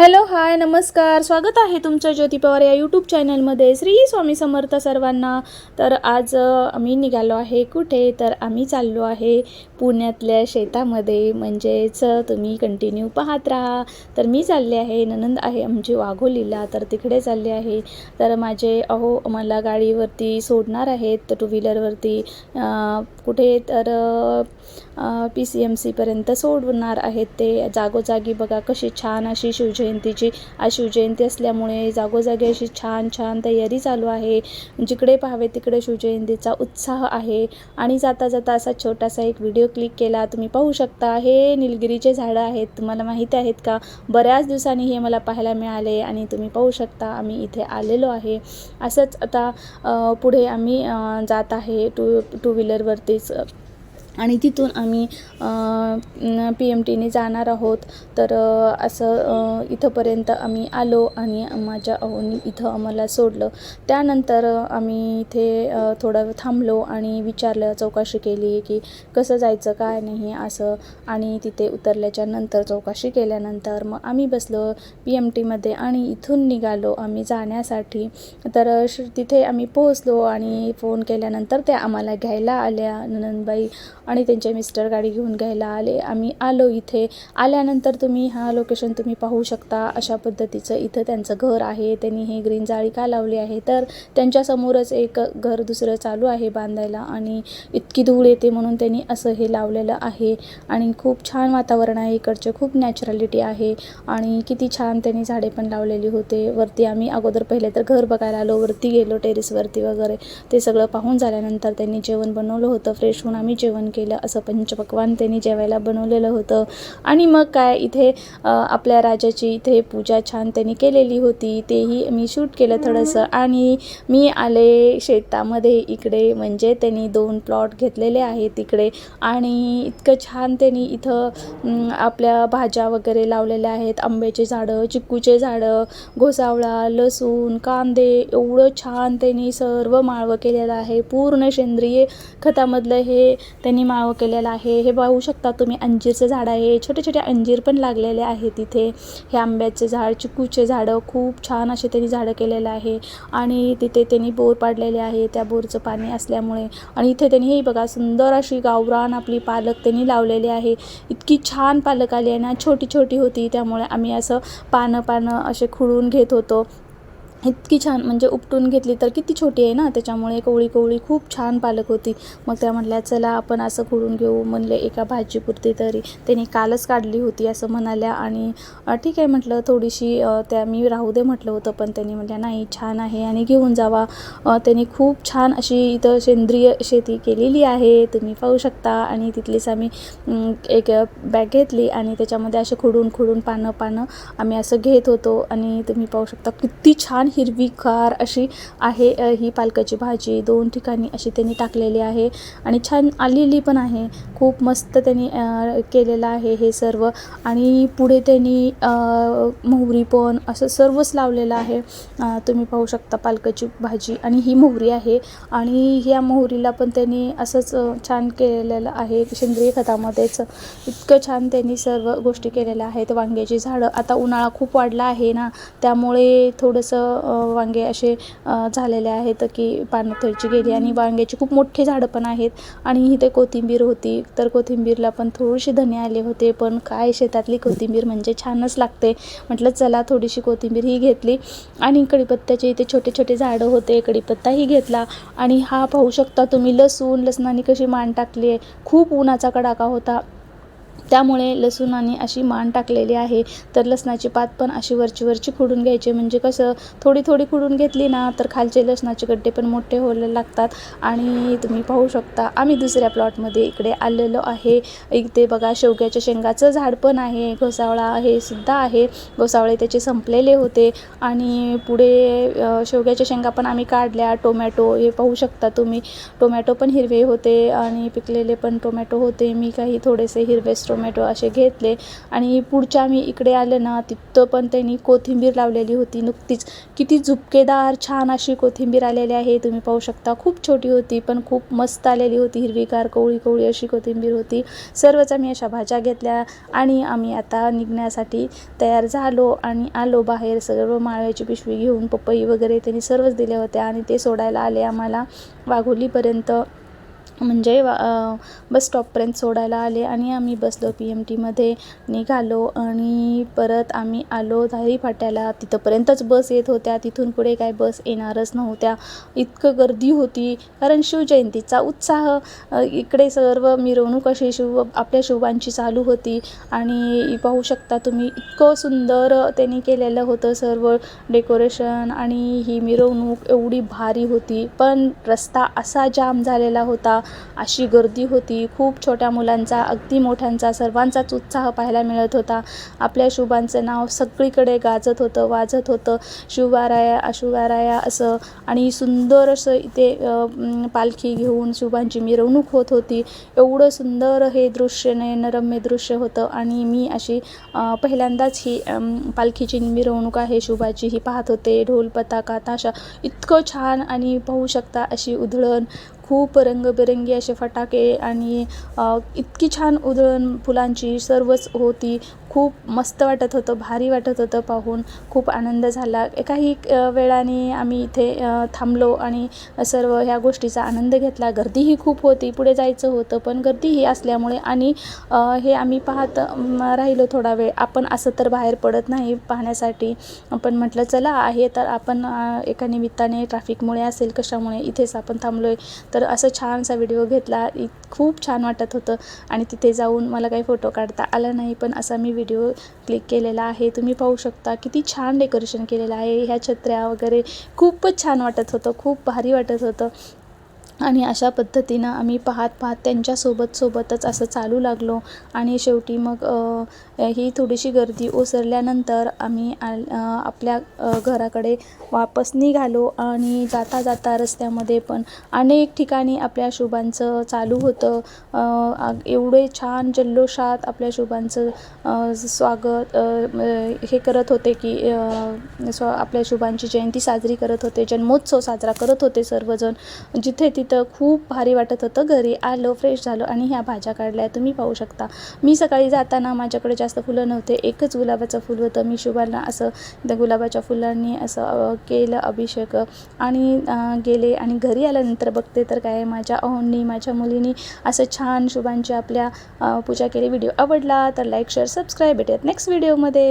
Hello hi नमस्कार. स्वागत आहे तुमचं ज्योती पवार या यूट्यूब चॅनलमध्ये श्री स्वामी समर्थ सर्वांना. तर आज आम्ही निघालो आहे कुठे? तर आम्ही चाललो आहे पुण्यातल्या शेतामध्ये. म्हणजेच तुम्ही कंटिन्यू पाहत राहा. तर मी चालले आहे ननंद आहे आमची वाघोलीला. तर तिकडे चालले आहे. तर माझे अहो मला गाडीवरती सोडणार आहेत टू व्हीलरवरती. कुठे? तर पी सी एम सीपर्यंत सोडणार आहेत ते. जागोजागी बघा कशी छान अशी शिवजयंतीची आज शिवजयंती असल्यामुळे जागोजागी अशी छान छान तयारी चालू आहे. जिकडे पाहावे तिकडे शिवजयंतीचा उत्साह आहे. आणि जाता जाता असा छोटासा एक व्हिडिओ क्लिक केला तुम्ही पाहू शकता. हे निलगिरीचे झाडं आहेत. तुम्हाला माहिती आहेत का? बऱ्याच दिवसांनी हे मला पाहायला मिळाले आणि तुम्ही पाहू शकता आम्ही इथे आलेलो आहे. असंच आता पुढे आम्ही जात आहे टू टू व्हीलरवरतीच. आणि तिथून आम्ही पी एम टीने जाणार आहोत. तर असं इथंपर्यंत आम्ही आलो आणि माझ्या अहोनी इथं आम्हाला सोडलं. त्यानंतर आम्ही इथे थोडं थोडा थांबलो आणि विचारलं चौकशी केली की कसं जायचं काय नाही असं. आणि तिथे उतरल्याच्या नंतर चौकशी केल्यानंतर मग आम्ही बसलो पी एम टीमध्ये आणि इथून निघालो आम्ही जाण्यासाठी. तर श तिथे आम्ही पोहोचलो आणि फोन केल्यानंतर त्या आम्हाला घ्यायला आल्या ननंदबाई आणि त्यांचे मिस्टर गाडी घेऊन घ्यायला आले. आम्ही आलो इथे. आल्यानंतर तुम्ही हा लोकेशन तुम्ही पाहू शकता. अशा पद्धतीचं इथं त्यांचं घर आहे. त्यांनी हे ग्रीन जाळी का लावली आहे? तर त्यांच्यासमोरच एक घर दुसरं चालू आहे बांधायला आणि इतकी धूळ येते म्हणून त्यांनी असं हे लावलेलं आहे. आणि खूप छान वातावरण आहे. इकडचे खूप नॅचरॅलिटी आहे. आणि किती छान त्यांनी झाडे पण लावलेली होते. वरती आम्ही अगोदर पहिले तर घर बघायला आलो. वरती गेलो टेरेसवरती वगैरे. ते सगळं पाहून झाल्यानंतर त्यांनी जेवण बनवलं होतं. फ्रेश होऊन आम्ही जेवण केलं. असं पंचपक्वान त्यांनी जेवायला बनवलेलं होतं. आणि मग काय इथे आपल्या राजाची इथे पूजा छान त्यांनी केलेली होती. तेही मी शूट केलं थोडंसं. आणि मी आले शेतामध्ये इकडे म्हणजे त्यांनी दोन प्लॉट घेतलेले आहेत तिकडे आणि इतकं छान त्यांनी इथं आपल्या भाज्या वगैरे लावलेल्या आहेत. आंब्याचे झाडं चिक्कूचे झाडं घोसावळा लसूण कांदे एवढं छान त्यांनी सर्व माळवं केलेलं आहे. पूर्ण सेंद्रिय खतामधलं हे त्यांनी माळवं केलेलं आहे. हे पाहू शकता तुम्ही अंजीरचं झाड आहे. छोटे छोटे अंजीर पण लागलेले आहेत तिथे हे आंब्याचे झाड चिकूचे झाडं खूप छान असे त्यांनी झाडं केलेलं आहे. आणि तिथे त्यांनी बोर पाडलेले आहे. त्या बोरचं पाणी असल्यामुळे. आणि इथे त्यांनी हे बघा सुंदर अशी गावरान आपली पालक त्यांनी लावलेली आहे. इतकी छान पालक आली आहे ना छोटी छोटी होती. त्यामुळे आम्ही असं पानं पानं असे खुळून घेत होतो. इतकी छान म्हणजे उपटून घेतली तर किती छोटी आहे ना? त्याच्यामुळे कोवळी कोवळी खूप छान पालक होती. मग त्या म्हटल्या चला आपण असं खुडून घेऊ. म्हणले एका भाजीपुरती तरी. त्यांनी कालच काढली होती असं म्हणाल्या आणि ठीक आहे म्हटलं थोडीशी त्या मी राहू दे म्हटलं होतं पण त्यांनी म्हटल्या नाही छान आहे आणि घेऊन जावा. त्यांनी खूप छान अशी इथं सेंद्रिय शेती केलेली आहे तुम्ही पाहू शकता. आणि तिथलीच आम्ही एक बॅग घेतली आणि त्याच्यामध्ये असे खुडून खुडून पानं पानं आम्ही असं घेत होतो. आणि तुम्ही पाहू शकता किती छान हिरवीगार अशी आहे. ही पालकाची भाजी दोन ठिकाणी अशी त्यांनी टाकलेली आहे. आणि छान आलेली पण आहे. खूप मस्त त्यांनी केलेलं आहे हे सर्व. आणि पुढे त्यांनी मोहरी पण असं सर्वच लावलेलं आहे. तुम्ही पाहू शकता पालकाची भाजी आणि ही मोहरी आहे. आणि ह्या मोहरीला पण त्यांनी असंच छान केलेलं आहे. सेंद्रिय खतामध्येच इतकं छान त्यांनी सर्व गोष्टी केलेल्या आहेत. वांग्याची झाडं. आता उन्हाळा खूप वाढला आहे ना. त्यामुळे थोडंसं वांगे असे झालेले आहेत की पानं थोडीची गेली आणि वांग्याची खूप मोठी झाडं पण आहेत. आणि इथे कोथिंबीर होती तर कोथिंबीरला पण थोडीशी धने आले होते पण काय शेतातली कोथिंबीर म्हणजे छानच लागते. म्हटलं चला थोडीशी कोथिंबीर ही घेतली आणि कढीपत्त्याचे इथे छोटे छोटे झाडं होते कढीपत्ताही घेतला. आणि हा पाहू शकता तुम्ही लसूण लसणाने कशी मान टाकली आहे. खूप उन्हाचा कडाका होता. त्यामुळे लसूणाने अशी मान टाकलेली आहे. तर लसणाची पात पण अशी वरची वरची खुडून घ्यायची. म्हणजे कसं थोडी थोडी खुडून घेतली ना तर खालचे लसणाचे गड्डे पण मोठे व्हायला लागतात. आणि तुम्ही पाहू शकता आम्ही दुसऱ्या प्लॉटमध्ये इकडे आलेलो आहे. इथे बघा शेवग्याच्या शेंगाचं झाड पण आहे. घोसावळा हे सुद्धा आहे. घोसावळे त्याचे संपलेले होते. आणि पुढे शेवग्याच्या शेंगा पण आम्ही काढल्या. टोमॅटो हे पाहू शकता तुम्ही. टोमॅटो पण हिरवे होते आणि पिकलेले पण टोमॅटो होते. मी काही थोडेसे हिरवेच टोमॅटो टोमॅटो असे घेतले. आणि पुढच्या आम्ही इकडे आले ना तिथं पण त्यांनी कोथिंबीर लावलेली होती नुकतीच. किती झुपकेदार छान अशी कोथिंबीर आलेली आहे. तुम्ही पाहू शकता खूप छोटी होती पण खूप मस्त आलेली होती. हिरवीगार कवळी कवळी अशी कोथिंबीर होती. सर्वच आम्ही अशा भाज्या घेतल्या आणि आम्ही आता निघण्यासाठी तयार झालो आणि आलो बाहेर. सर्व माळव्याची पिशवी घेऊन पपई वगैरे त्यांनी सर्वच दिल्या होत्या आणि ते सोडायला आले आम्हाला वाघोलीपर्यंत. म्हणजे वा बस स्टॉपपर्यंत सोडायला आले आणि आम्ही बसलो पी एम टीमध्ये निघालो आणि परत आम्ही आलो धारी फाट्याला तिथंपर्यंतच बस येत होत्या. तिथून पुढे काय बस येणारच नव्हत्या. इतकं गर्दी होती. कारण शिवजयंतीचा उत्साह इकडे सर्व मिरवणूक अशी शिव आपल्या शिवांची चालू होती. आणि पाहू शकता तुम्ही इतकं सुंदर त्यांनी केलेलं होतं सर्व डेकोरेशन आणि ही मिरवणूक एवढी भारी होती. पण रस्ता असा जाम झालेला होता. अशी गर्दी होती. खूप छोट्या मुलांचा अगदी मोठ्यांचा सर्वांचाच उत्साह पाहायला मिळत होता. आपल्या शुभांचं नाव सगळीकडे गाजत होतं वाजत होतं. शिवबाराया शिवबाराया असं आणि सुंदर असं इथे पालखी घेऊन शुभांची मिरवणूक होत होती. एवढं सुंदर हे दृश्य नयनरम्य दृश्य होतं आणि मी अशी पहिल्यांदाच ही पालखीची मिरवणूक आहे शुभाची ही पाहत होते. ढोल पताका ताशा इतकं छान आणि पाहू शकता अशी उधळण खूप रंगबेरंगी असे फटाके आणि इतकी छान उधळण फुलांची सर्वच होती. खूप मस्त वाटत होतं भारी वाटत होतं पाहून. खूप आनंद झाला. काही वेळाने आम्ही इथे थांबलो आणि सर्व ह्या गोष्टीचा आनंद घेतला. गर्दीही खूप होती पुढे जायचं होतं पण गर्दीही असल्यामुळे आणि हे आम्ही पाहत राहिलो थोडा वेळ. आपण असं तर बाहेर पडत नाही पाहण्यासाठी पण म्हटलं चला आहे तर आपण एका निमित्ताने ट्रॅफिकमुळे असेल कशामुळे इथेच आपण थांबलो आहे तर असं छानसा व्हिडिओ घेतला. खूप छान वाटत होतं आणि तिथे जाऊन मला काही फोटो काढता आला नाही पण असा मी व्हिडिओ क्लिक केलेला आहे. तुम्ही पाहू शकता किती छान डेकोरेशन केलेलं आहे. ह्या छत्र्या वगैरे खूपच छान वाटत होतं. खूप भारी वाटत होतं. आणि अशा पद्धतीनं आम्ही पाहत पाहत त्यांच्यासोबत सोबतच असं चालू लागलो. आणि शेवटी मग ही थोडीशी गर्दी ओसरल्यानंतर आम्ही आल आपल्या घराकडे वापस निघालो आणि जाता जाता रस्त्यामध्ये पण अनेक ठिकाणी आपल्या शुभांचं चालू होतं. एवढे छान जल्लोषात आपल्या शुभांचं स्वागत हे करत होते की स्व आपल्या शुभांची जयंती साजरी करत होते जन्मोत्सव साजरा करत होते सर्वजण. जिथे तिथे खूप भारी वाटत होतं. घरी आलो फ्रेश झालो आणि ह्या भाज्या काढल्या. तुम्ही पाहू शकता. मी सकाळी जाताना माझ्याकडे जास्त फुलं नव्हते. एकच गुलाबाचं फुल होतं. मी शुभांना असं त्या गुलाबाच्या फुलांनी असं केलं अभिषेक. आणि गेले आणि घरी आल्यानंतर बघते तर काय माझ्या अहोंनी माझ्या मुलीनी असं छान शुभांची आपल्या पूजा केली. व्हिडिओ आवडला तर लाईक शेअर सबस्क्राईब भेटूयात नेक्स्ट व्हिडिओमध्ये